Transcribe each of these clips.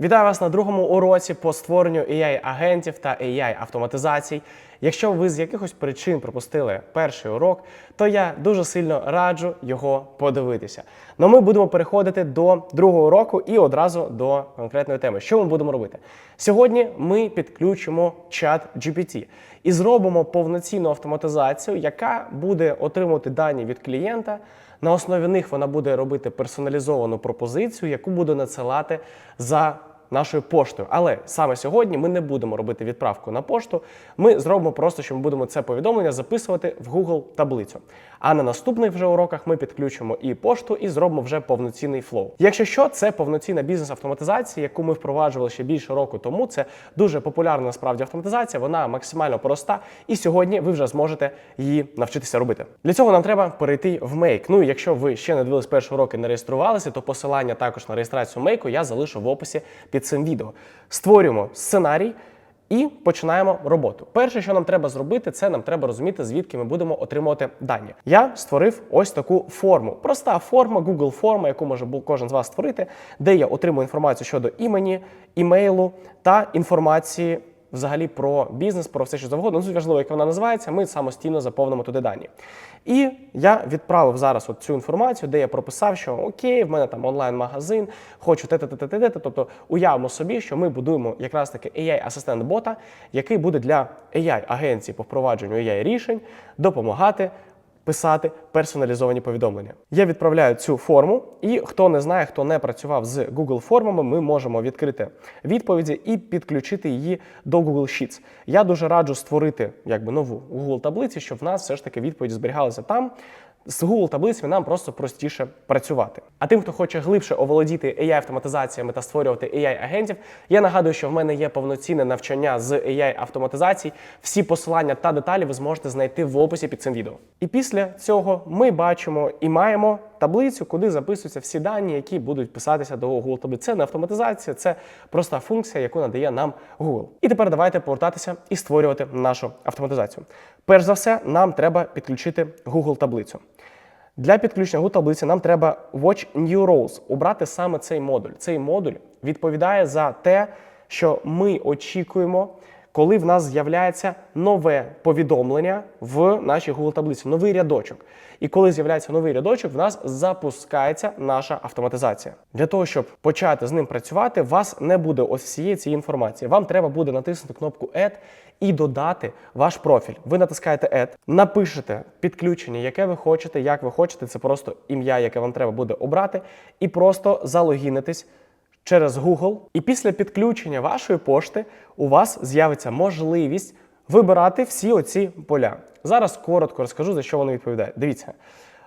Вітаю вас на другому уроці по створенню AI-агентів та AI-автоматизацій. Якщо ви з якихось причин пропустили перший урок, то я дуже сильно раджу його подивитися. Но ми будемо переходити до другого уроку і одразу до конкретної теми. Що ми будемо робити? Сьогодні ми підключимо чат GPT і зробимо повноцінну автоматизацію, яка буде отримувати дані від клієнта. На основі них вона буде робити персоналізовану пропозицію, яку буде надсилати за нашою поштою. Але саме сьогодні ми не будемо робити відправку на пошту. Ми зробимо просто, що ми будемо це повідомлення записувати в Google таблицю. А на наступних вже уроках ми підключимо і пошту, і зробимо вже повноцінний флоу. Якщо що, це повноцінна бізнес-автоматизація, яку ми впроваджували ще більше року тому. Це дуже популярна насправді автоматизація. Вона максимально проста, і сьогодні ви вже зможете її навчитися робити. Для цього нам треба перейти в Make. Ну і якщо ви ще не дивились перші уроки, не реєструвалися, то посилання також на реєстрацію Make я залишу в описі під цим відео. Створюємо сценарій. І починаємо роботу. Перше, що нам треба зробити, це нам треба розуміти, звідки ми будемо отримувати дані. Я створив ось таку форму. Проста форма, Google форма, яку може кожен з вас створити, де я отримую інформацію щодо імені, імейлу та інформації взагалі про бізнес, про все, що завгодно. Ну, важливо, як вона називається, ми самостійно заповнимо туди дані. І я відправив зараз от цю інформацію, де я прописав, що окей, в мене там онлайн-магазин, хочу те те те те те Тобто уявимо собі, що ми будуємо якраз таки AI-асистент бота, який буде для AI-агенції по впровадженню AI-рішень допомагати писати персоналізовані повідомлення. Я відправляю цю форму, і хто не знає, хто не працював з Google формами, ми можемо відкрити відповіді і підключити її до Google Sheets. Я дуже раджу створити якби нову Google таблиці, щоб в нас все ж таки відповіді зберігалися там. З Google таблицями нам просто простіше працювати. А тим, хто хоче глибше оволодіти AI-автоматизаціями та створювати AI-агентів, я нагадую, що в мене є повноцінне навчання з AI-автоматизацій. Всі посилання та деталі ви зможете знайти в описі під цим відео. І після цього ми бачимо і маємо таблицю, куди записуються всі дані, які будуть писатися до Google таблиці. Це не автоматизація, це проста функція, яку надає нам Google. І тепер давайте повертатися і створювати нашу автоматизацію. Перш за все, нам треба підключити Google таблицю. Для підключення Google таблиці нам треба Watch New Roles, обрати саме цей модуль. Цей модуль відповідає за те, що ми очікуємо, коли в нас з'являється нове повідомлення в нашій Google таблиці, новий рядочок. І коли з'являється новий рядочок, в нас запускається наша автоматизація. Для того, щоб почати з ним працювати, у вас не буде ось всієї цієї інформації. Вам треба буде натиснути кнопку Add і додати ваш профіль. Ви натискаєте Add, напишете підключення, яке ви хочете, як ви хочете. Це просто ім'я, яке вам треба буде обрати, і просто залогінитись через Google. І після підключення вашої пошти у вас з'явиться можливість вибирати всі оці поля. Зараз коротко розкажу, за що вони відповідають. Дивіться.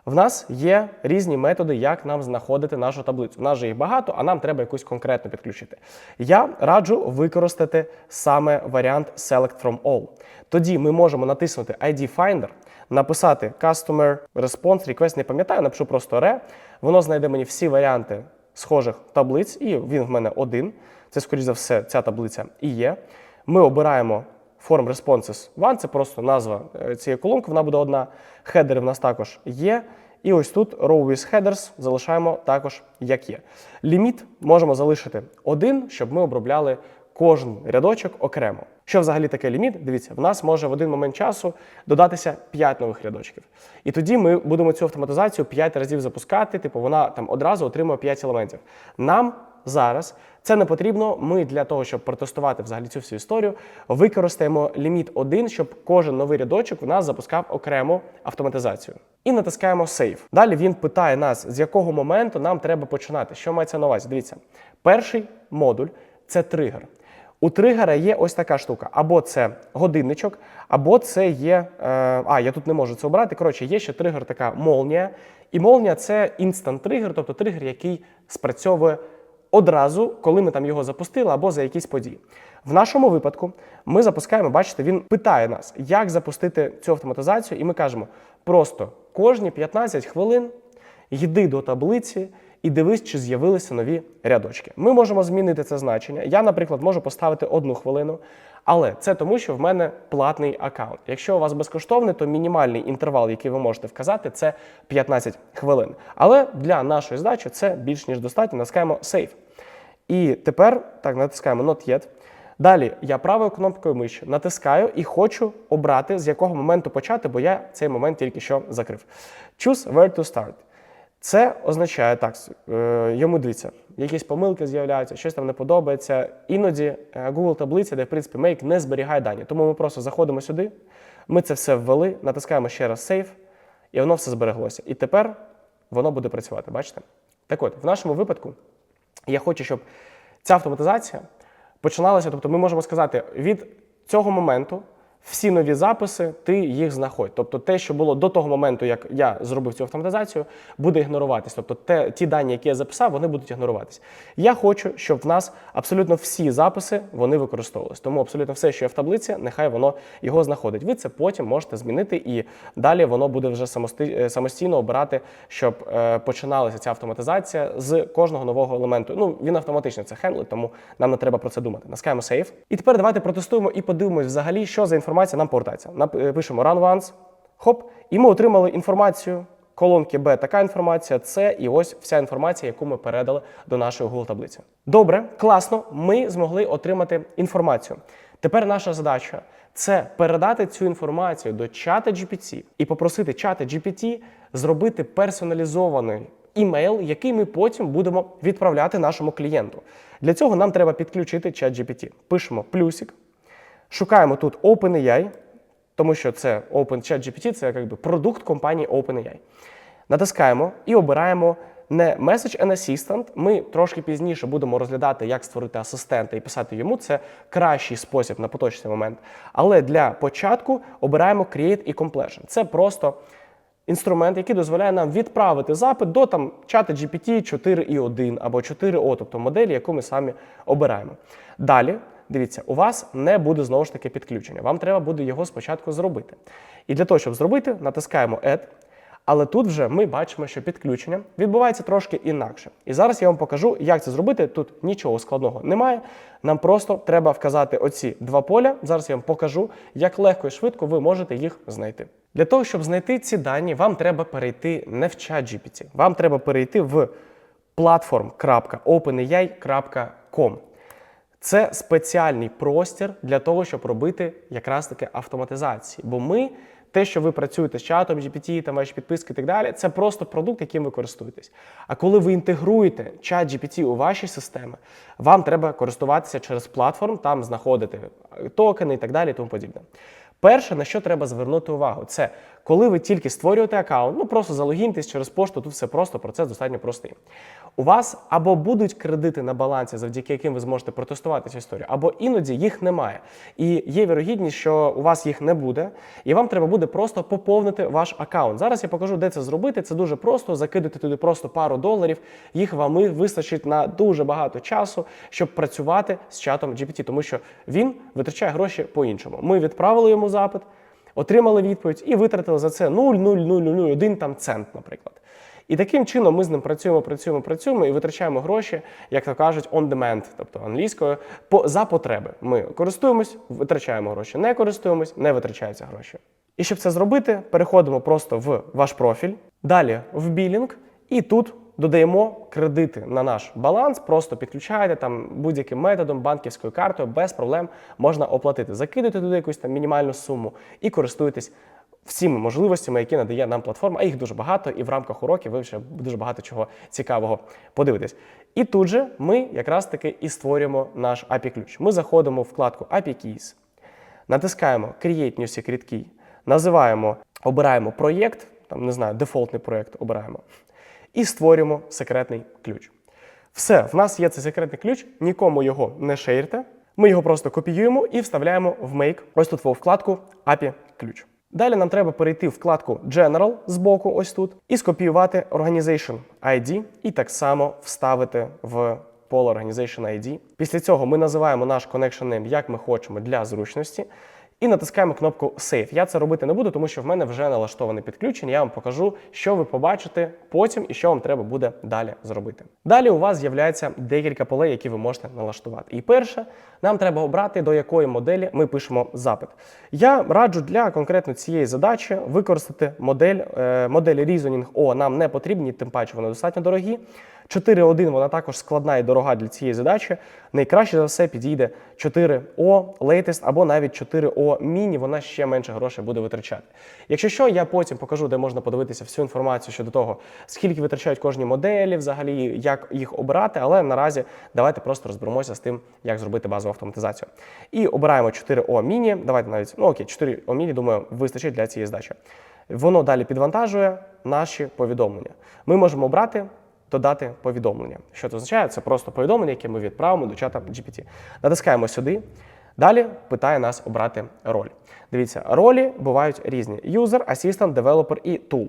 В нас є різні методи, як нам знаходити нашу таблицю. У нас же їх багато, а нам треба якусь конкретно підключити. Я раджу використати саме варіант Select from All. Тоді ми можемо натиснути ID Finder, написати Customer Response Request, не пам'ятаю, напишу просто RE. Воно знайде мені всі варіанти схожих таблиць, і він в мене один. Це, скоріш за все, ця таблиця і є. Ми обираємо Form Responses One, це просто назва е, цієї колонки, вона буде одна. Хедери в нас також є. І ось тут Row with Headers залишаємо також як є. Ліміт можемо залишити один, щоб ми обробляли кожен рядочок окремо. Що взагалі таке ліміт? Дивіться, в нас може в один момент часу додатися 5 нових рядочків. І тоді ми будемо цю автоматизацію 5 разів запускати, типу вона там одразу отримує 5 елементів. Нам зараз це не потрібно. Ми для того, щоб протестувати взагалі цю всю історію, використаємо ліміт 1, щоб кожен новий рядочок в нас запускав окрему автоматизацію. І натискаємо Save. Далі він питає нас, з якого моменту нам треба починати. Що мається на увазі? Дивіться, перший модуль це тригер. У тригера є ось така штука: або це годинничок, або це є. Е, а, я тут не можу це обрати. Коротше, є ще тригер, така молнія. І молнія це інстант тригер, тобто тригер, який спрацьовує одразу, коли ми там його запустили, або за якісь події. В нашому випадку ми запускаємо, бачите, він питає нас, як запустити цю автоматизацію, і ми кажемо: просто кожні 15 хвилин йди до таблиці і дивись, чи з'явилися нові рядочки. Ми можемо змінити це значення. Я, наприклад, можу поставити одну хвилину, але це тому, що в мене платний аккаунт. Якщо у вас безкоштовний, то мінімальний інтервал, який ви можете вказати, це 15 хвилин. Але для нашої здачі це більш ніж достатньо. Наскаємо Save. І тепер так натискаємо Not Yet. Далі я правою кнопкою миші натискаю і хочу обрати, з якого моменту почати, бо я цей момент тільки що закрив. Choose where to start. Це означає так, е, йому дивіться, якісь помилки з'являються, щось там не подобається. Іноді е, Google таблиця, де в принципі Make не зберігає дані. Тому ми просто заходимо сюди, ми це все ввели, натискаємо ще раз Save, і воно все збереглося. І тепер воно буде працювати. Бачите? Так от, в нашому випадку я хочу, щоб ця автоматизація починалася. Тобто, ми можемо сказати, від цього моменту всі нові записи, ти їх знаходь. Тобто, те, що було до того моменту, як я зробив цю автоматизацію, буде ігноруватись. Тобто, те, ті дані, які я записав, вони будуть ігноруватись. Я хочу, щоб в нас абсолютно всі записи вони використовувались. Тому абсолютно все, що є в таблиці, нехай воно його знаходить. Ви це потім можете змінити, і далі воно буде вже е, самостійно обирати, щоб е, починалася ця автоматизація з кожного нового елементу. Ну він автоматично це хендлить, тому нам не треба про це думати. Наскаємо Save. І тепер давайте протестуємо і подивимось взагалі, що за інформація нам повертається. Е, Пишемо Run Once, хоп, і ми отримали інформацію. Колонки Б така інформація, С і ось вся інформація, яку ми передали до нашої Google таблиці. Добре, класно. Ми змогли отримати інформацію. Тепер наша задача це передати цю інформацію до чата GPT і попросити чата GPT зробити персоналізований імейл, який ми потім будемо відправляти нашому клієнту. Для цього нам треба підключити чат GPT. Пишемо плюсик, шукаємо тут OpenAI, тому що це OpenChatGPT, це якби продукт компанії OpenAI. Натискаємо і обираємо не Message and Assistant. Ми трошки пізніше будемо розглядати, як створити асистента і писати йому. Це кращий спосіб на поточний момент. Але для початку обираємо Create і Completion. Це просто інструмент, який дозволяє нам відправити запит до там чата GPT 4.1 або 4.0, тобто моделі, яку ми самі обираємо. Далі. Дивіться, у вас не буде знову ж таки підключення. Вам треба буде його спочатку зробити. І для того, щоб зробити, натискаємо Add. Але тут вже ми бачимо, що підключення відбувається трошки інакше. І зараз я вам покажу, як це зробити. Тут нічого складного немає. Нам просто треба вказати оці два поля. Зараз я вам покажу, як легко і швидко ви можете їх знайти. Для того, щоб знайти ці дані, вам треба перейти не в чат GPT, вам треба перейти в platform.openai.com. Це спеціальний простір для того, щоб робити якраз таки автоматизації. Бо ми, те, що ви працюєте з чатом GPT, там ваші підписки і так далі, це просто продукт, яким ви користуєтесь. А коли ви інтегруєте чат GPT у ваші системи, вам треба користуватися через платформ, там знаходити токени і так далі, і тому подібне. Перше, на що треба звернути увагу, це коли ви тільки створюєте аккаунт, ну просто залогіньтесь через пошту, тут все просто, процес достатньо простий. У вас або будуть кредити на балансі, завдяки яким ви зможете протестувати цю історію, або іноді їх немає. І є вірогідність, що у вас їх не буде, і вам треба буде просто поповнити ваш аккаунт. Зараз я покажу, де це зробити. Це дуже просто. Закидати туди просто пару доларів. Їх вам вистачить на дуже багато часу, щоб працювати з чатом GPT, тому що він витрачає гроші по-іншому. Ми відправили йому запит, отримали відповідь і витратили за це 0,0001 там цент, наприклад. І таким чином ми з ним працюємо, працюємо, працюємо і витрачаємо гроші, як то кажуть, on demand, тобто англійською, по, за потреби. Ми користуємось, витрачаємо гроші, не користуємось, не витрачаються гроші. І щоб це зробити, переходимо просто в ваш профіль, далі в білінг, і тут додаємо кредити на наш баланс, просто підключаєте там будь-яким методом, банківською картою, без проблем можна оплатити. Закидуєте туди якусь там мінімальну суму і користуєтесь всіми можливостями, які надає нам платформа. А їх дуже багато, і в рамках уроків ви ще дуже багато чого цікавого подивитесь. І тут же ми якраз таки і створюємо наш API-ключ. Ми заходимо в вкладку API Keys, натискаємо Create New Secret Key, називаємо, обираємо проєкт, там не знаю, дефолтний проєкт обираємо, і створюємо секретний ключ. Все, в нас є цей секретний ключ, нікому його не шейрте. Ми його просто копіюємо і вставляємо в Make, ось тут во вкладку API ключ. Далі нам треба перейти в вкладку General збоку, ось тут, і скопіювати Organization ID, і так само вставити в поле Organization ID. Після цього ми називаємо наш connection name, як ми хочемо для зручності. І натискаємо кнопку Save. Я це робити не буду, тому що в мене вже налаштоване підключення. Я вам покажу, що ви побачите потім і що вам треба буде далі зробити. Далі у вас з'являється декілька полей, які ви можете налаштувати. І перше, нам треба обрати, до якої моделі ми пишемо запит. Я раджу для конкретно цієї задачі використати модель, е, моделі Reasoning O нам не потрібні, тим паче вони достатньо дорогі. 4.1 вона також складна і дорога для цієї задачі. Найкраще за все підійде 4O Latest або навіть 4O Mini, вона ще менше грошей буде витрачати. Якщо що, я потім покажу, де можна подивитися всю інформацію щодо того, скільки витрачають кожні моделі, взагалі, як їх обирати, але наразі давайте просто розберемося з тим, як зробити базову автоматизацію. І обираємо 4O Mini, давайте навіть, ну окей, 4O Mini, думаю, вистачить для цієї здачі. Воно далі підвантажує наші повідомлення. Ми можемо обрати додати повідомлення. Що це означає? Це просто повідомлення, яке ми відправимо до чата GPT. Натискаємо сюди. Далі питає нас обрати роль. Дивіться, ролі бувають різні: User, Assistant, Developer і Tool.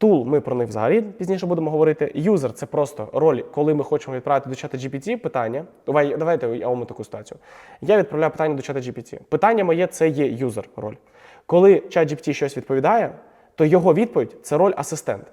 Tool, ми про них взагалі пізніше будемо говорити. User – це просто роль, коли ми хочемо відправити до чата GPT питання. Давай, давайте я вам таку ситуацію. Я відправляю питання до чата GPT. Питання моє це є юзер роль. Коли чат GPT щось відповідає, то його відповідь це роль асистент.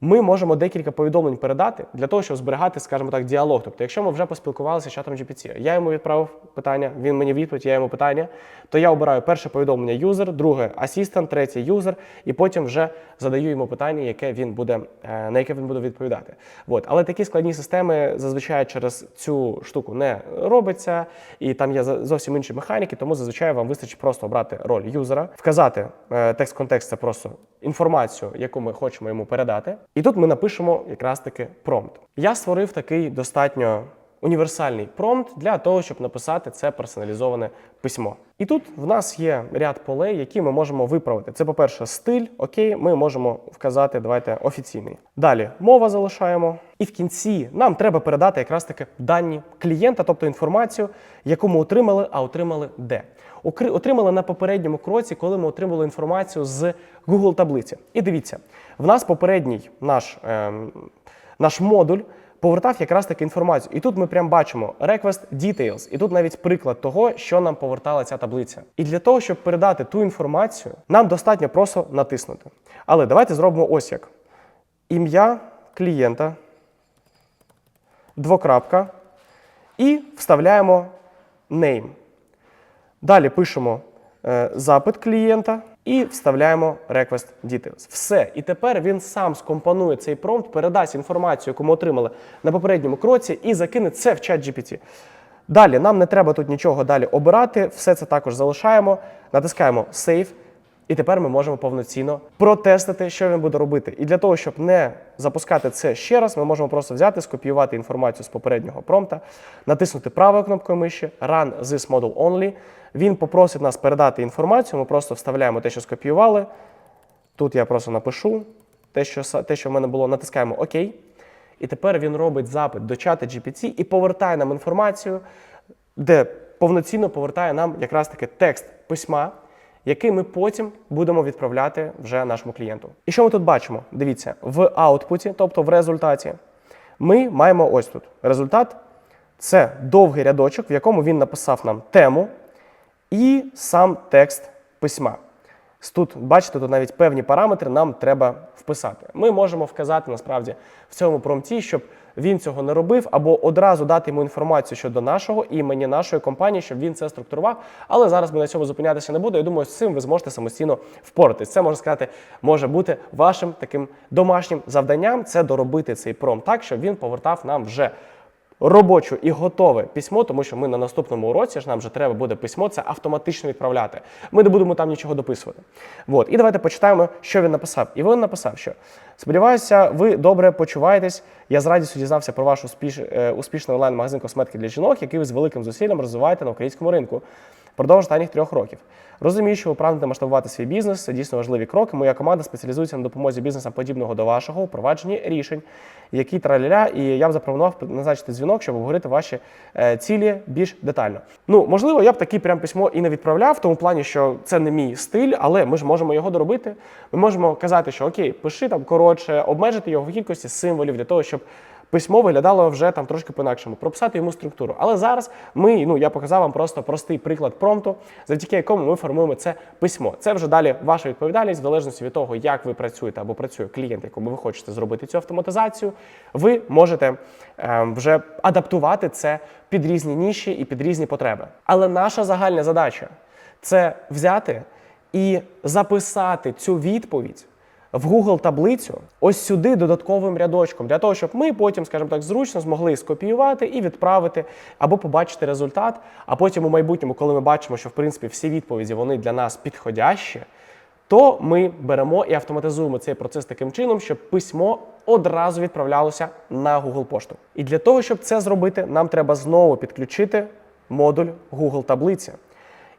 Ми можемо декілька повідомлень передати для того, щоб зберігати, скажімо так, діалог. Тобто, якщо ми вже поспілкувалися з чатом GPT, я йому відправив питання, він мені відповідь, я йому питання, то я обираю перше повідомлення юзер, друге асістент, третє юзер, і потім вже задаю йому питання, яке він буде, е, на яке він буде відповідати. От. Але такі складні системи зазвичай через цю штуку не робиться, і там є зовсім інші механіки, тому зазвичай вам вистачить просто обрати роль юзера, вказати е, текст-контекст це просто інформацію, яку ми хочемо йому передати. І тут ми напишемо якраз таки промпт. Я створив такий достатньо універсальний промпт для того, щоб написати це персоналізоване письмо. І тут в нас є ряд полей, які ми можемо виправити. Це, по-перше, стиль. Окей, ми можемо вказати, давайте офіційний. Далі мова залишаємо. І в кінці нам треба передати якраз таки дані клієнта, тобто інформацію, яку ми отримали, а отримали де. Отримали на попередньому кроці, коли ми отримали інформацію з Google таблиці. І дивіться, в нас попередній наш, ем, наш модуль повертав якраз таки інформацію. І тут ми прям бачимо request details. І тут навіть приклад того, що нам повертала ця таблиця. І для того, щоб передати ту інформацію, нам достатньо просто натиснути. Але давайте зробимо ось як: ім'я клієнта, двокрапка, і вставляємо name. Далі пишемо е, запит клієнта і вставляємо request details. Все. І тепер він сам скомпонує цей промпт, передасть інформацію, яку ми отримали на попередньому кроці, і закине це в чат GPT. Далі нам не треба тут нічого далі обирати, все це також залишаємо, натискаємо Save. І тепер ми можемо повноцінно протестити, що він буде робити. І для того, щоб не запускати це ще раз, ми можемо просто взяти, скопіювати інформацію з попереднього промпта, натиснути правою кнопкою миші Run this model only. Він попросить нас передати інформацію. Ми просто вставляємо те, що скопіювали. Тут я просто напишу те, що, те, що в мене було, натискаємо ОК. І тепер він робить запит до чата GPT і повертає нам інформацію, де повноцінно повертає нам якраз таки текст письма, який ми потім будемо відправляти вже нашому клієнту. І що ми тут бачимо? Дивіться, в аутпуті, тобто в результаті, ми маємо ось тут результат. Це довгий рядочок, в якому він написав нам тему і сам текст письма. Тут, бачите, тут навіть певні параметри нам треба вписати. Ми можемо вказати насправді в цьому промпті, щоб він цього не робив, або одразу дати йому інформацію щодо нашого імені, нашої компанії, щоб він це структурував. Але зараз ми на цьому зупинятися не буду. Я думаю, з цим ви зможете самостійно впоратись. Це можна сказати, може бути вашим таким домашнім завданням. Це доробити цей пром так, щоб він повертав нам вже робочу і готове письмо, тому що ми на наступному уроці ж нам вже треба буде письмо це автоматично відправляти. Ми не будемо там нічого дописувати. От. І давайте почитаємо, що він написав. І він написав, що сподіваюся, ви добре почуваєтесь. Я з радістю дізнався про ваш успіш, е, успішний онлайн-магазин косметики для жінок, який ви з великим зусиллям розвиваєте на українському ринку впродовж останніх трьох років. Розумію, що ви прагнете масштабувати свій бізнес, це дійсно важливі кроки. Моя команда спеціалізується на допомозі бізнесам подібного до вашого впровадженні рішень, які траляля, і я б запропонував назначити дзвінок, щоб обговорити ваші е, цілі більш детально. Ну, можливо, я б таке прям письмо і не відправляв, в тому плані, що це не мій стиль, але ми ж можемо його доробити. Ми можемо казати, що окей, пиши там коротше, обмежити його в кількості символів для того, щоб письмо виглядало вже там трошки по-інакшому, прописати йому структуру. Але зараз ми, ну я показав вам просто простий приклад промпту, завдяки якому ми формуємо це письмо. Це вже далі ваша відповідальність, в залежності від того, як ви працюєте або працює клієнт, якому ви хочете зробити цю автоматизацію. Ви можете е, вже адаптувати це під різні ніші і під різні потреби. Але наша загальна задача це взяти і записати цю відповідь в Google таблицю ось сюди додатковим рядочком, для того, щоб ми потім, скажімо так, зручно змогли скопіювати і відправити або побачити результат. А потім у майбутньому, коли ми бачимо, що в принципі всі відповіді вони для нас підходящі, то ми беремо і автоматизуємо цей процес таким чином, щоб письмо одразу відправлялося на Google пошту. І для того, щоб це зробити, нам треба знову підключити модуль Google таблиця.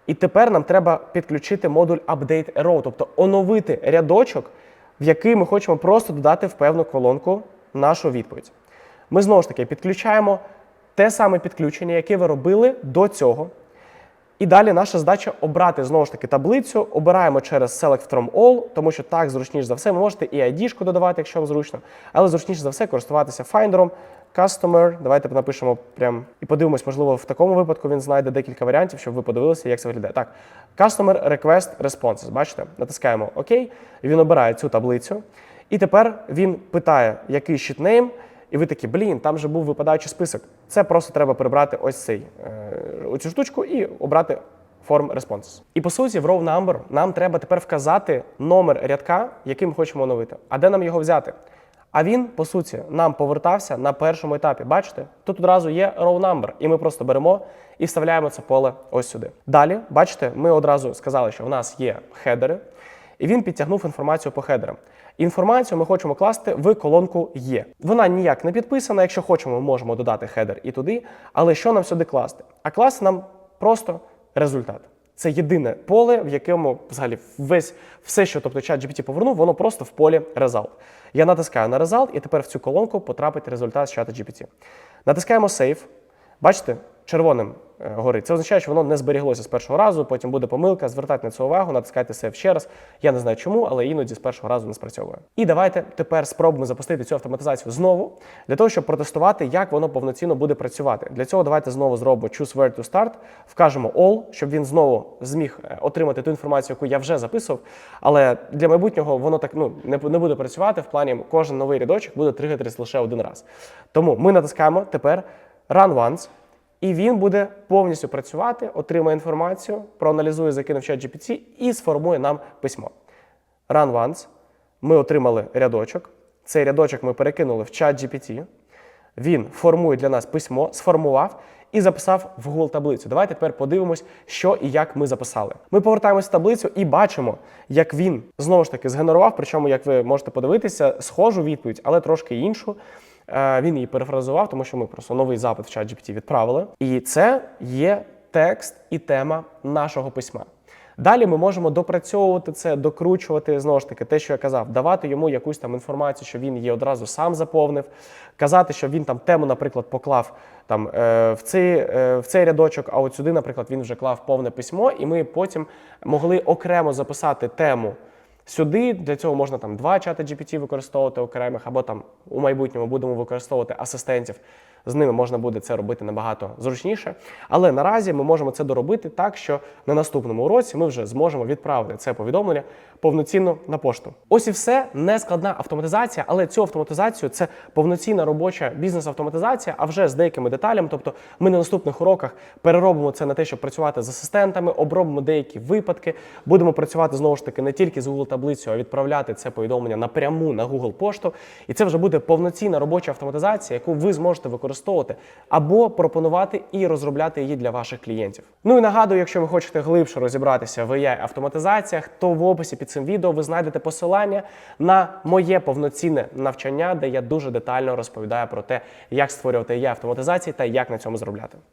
І тепер нам треба підключити модуль Update Arrow, тобто оновити рядочок, в який ми хочемо просто додати в певну колонку нашу відповідь. Ми знову ж таки підключаємо те саме підключення, яке ви робили до цього. І далі наша задача обрати знову ж таки таблицю. Обираємо через Select from All, тому що так зручніше за все. Ви можете і ID-шку додавати, якщо вам зручно, але зручніше за все користуватися Finder, Customer. Давайте напишемо прям і подивимось, можливо, в такому випадку він знайде декілька варіантів, щоб ви подивилися, як це виглядає. Так, Customer Request Responses. Бачите? Натискаємо ОК, він обирає цю таблицю. І тепер він питає, який щитнейм, і ви такі, блін, там же був випадаючий список. Це просто треба прибрати ось цей, е, оцю штучку і обрати Form Responses. І по суті, в row number нам треба тепер вказати номер рядка, який ми хочемо оновити. А де нам його взяти? А він, по суті, нам повертався на першому етапі. Бачите? Тут одразу є row number, і ми просто беремо і вставляємо це поле ось сюди. Далі, бачите, ми одразу сказали, що в нас є хедери, і він підтягнув інформацію по хедерам. Інформацію ми хочемо класти в колонку Є. Вона ніяк не підписана. Якщо хочемо, ми можемо додати хедер і туди. Але що нам сюди класти? А класти нам просто результат. Це єдине поле, в якому взагалі весь все, що тобто чат GPT повернув, воно просто в полі result. Я натискаю на result, і тепер в цю колонку потрапить результат з чата GPT. Натискаємо Save. Бачите, червоним е, горить. Це означає, що воно не зберіглося з першого разу, потім буде помилка. Звертайте на це увагу, натискайте Save ще раз. Я не знаю чому, але іноді з першого разу не спрацьовує. І давайте тепер спробуємо запустити цю автоматизацію знову, для того, щоб протестувати, як воно повноцінно буде працювати. Для цього давайте знову зробимо Choose Where to Start, вкажемо All, щоб він знову зміг е, отримати ту інформацію, яку я вже записував. Але для майбутнього воно так ну не, не буде працювати. В плані кожен новий рядочок буде тригатись лише один раз. Тому ми натискаємо тепер Run Once. І він буде повністю працювати, отримає інформацію, проаналізує, закинув чат GPT і сформує нам письмо. Run once. Ми отримали рядочок. Цей рядочок ми перекинули в чат GPT. Він формує для нас письмо, сформував і записав в Google таблицю. Давайте тепер подивимось, що і як ми записали. Ми повертаємось в таблицю і бачимо, як він знову ж таки згенерував. Причому, як ви можете подивитися, схожу відповідь, але трошки іншу. Е, Він її перефразував, тому що ми просто новий запит в чат GPT відправили. І це є текст і тема нашого письма. Далі ми можемо допрацьовувати це, докручувати знову ж таки те, що я казав, давати йому якусь там інформацію, що він її одразу сам заповнив, казати, що він там тему, наприклад, поклав там е, в цей, е, в цей рядочок, а от сюди, наприклад, він вже клав повне письмо, і ми потім могли окремо записати тему. Сюди для цього можна там два чати GPT використовувати окремих, або там у майбутньому будемо використовувати асистентів. З ними можна буде це робити набагато зручніше. Але наразі ми можемо це доробити так, що на наступному уроці ми вже зможемо відправити це повідомлення повноцінно на пошту. Ось і все нескладна автоматизація, але цю автоматизацію це повноцінна робоча бізнес-автоматизація, а вже з деякими деталями. Тобто ми на наступних уроках переробимо це на те, щоб працювати з асистентами, обробимо деякі випадки. Будемо працювати знову ж таки не тільки з Google таблицею, а відправляти це повідомлення напряму на Google пошту. І це вже буде повноцінна робоча автоматизація, яку ви зможете використовувати або пропонувати і розробляти її для ваших клієнтів. Ну і нагадую, якщо ви хочете глибше розібратися в ai автоматизаціях, то в описі під цим відео ви знайдете посилання на моє повноцінне навчання, де я дуже детально розповідаю про те, як створювати ai автоматизації та як на цьому заробляти.